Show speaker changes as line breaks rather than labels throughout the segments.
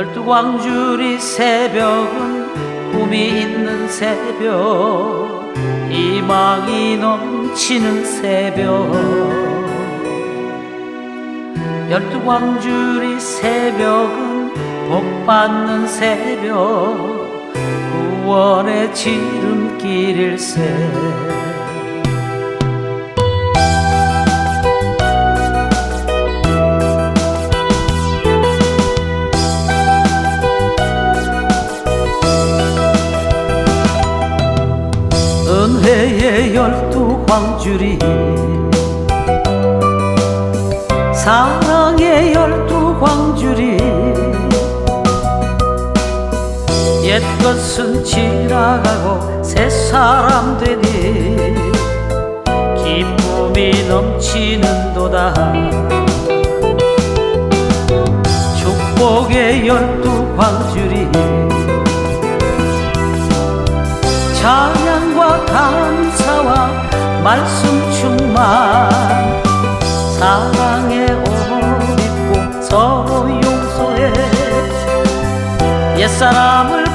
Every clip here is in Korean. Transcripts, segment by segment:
열두 광주리 새벽은 꿈이 있는 새벽. 희망이 넘치는 새벽. 열두 광주리 새벽은 복 받는 새벽. 구원의 지름길일세 은혜의 열두 광주리 사랑의 열두 광주리 옛것은 지나가고 새 사람 되니 기쁨이 넘치는 도다. 축복의 열두 광주리 찬양과 감사와 말씀 충만. 사랑에 옷 입고 서로 용서해. 옛사람을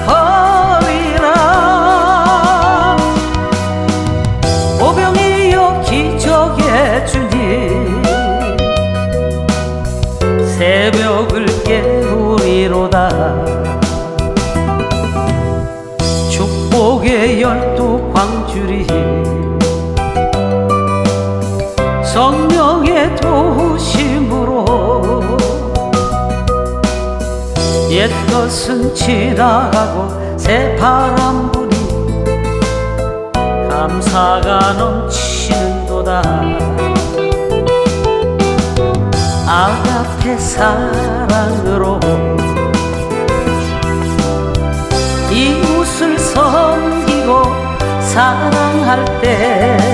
성령의 도심으로 옛 것은 지나가고 새 바람 부니 감사가 넘치는도다. 아가페 사랑으로 이웃을 섬기고 사랑할 때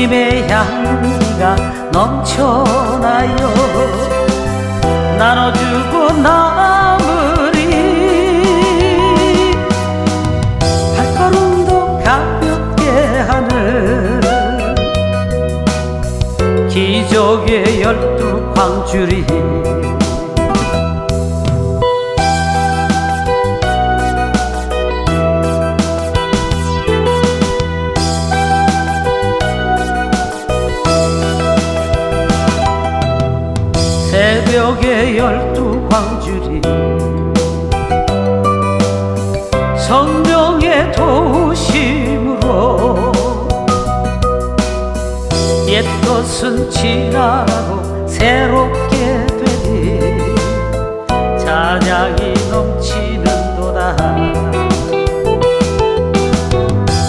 주님의 향기가 넘쳐나요. 나눠주고 남으리 발걸음도 가볍게 하는 기적의 열두 광주리 새벽의 열두 광주리. 성령의 도심으로 옛것은 지나고 새롭게 되니 찬양이 넘치는 도다.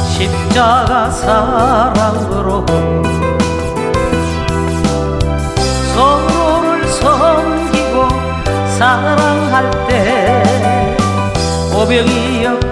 십자가 사 ovelhinha.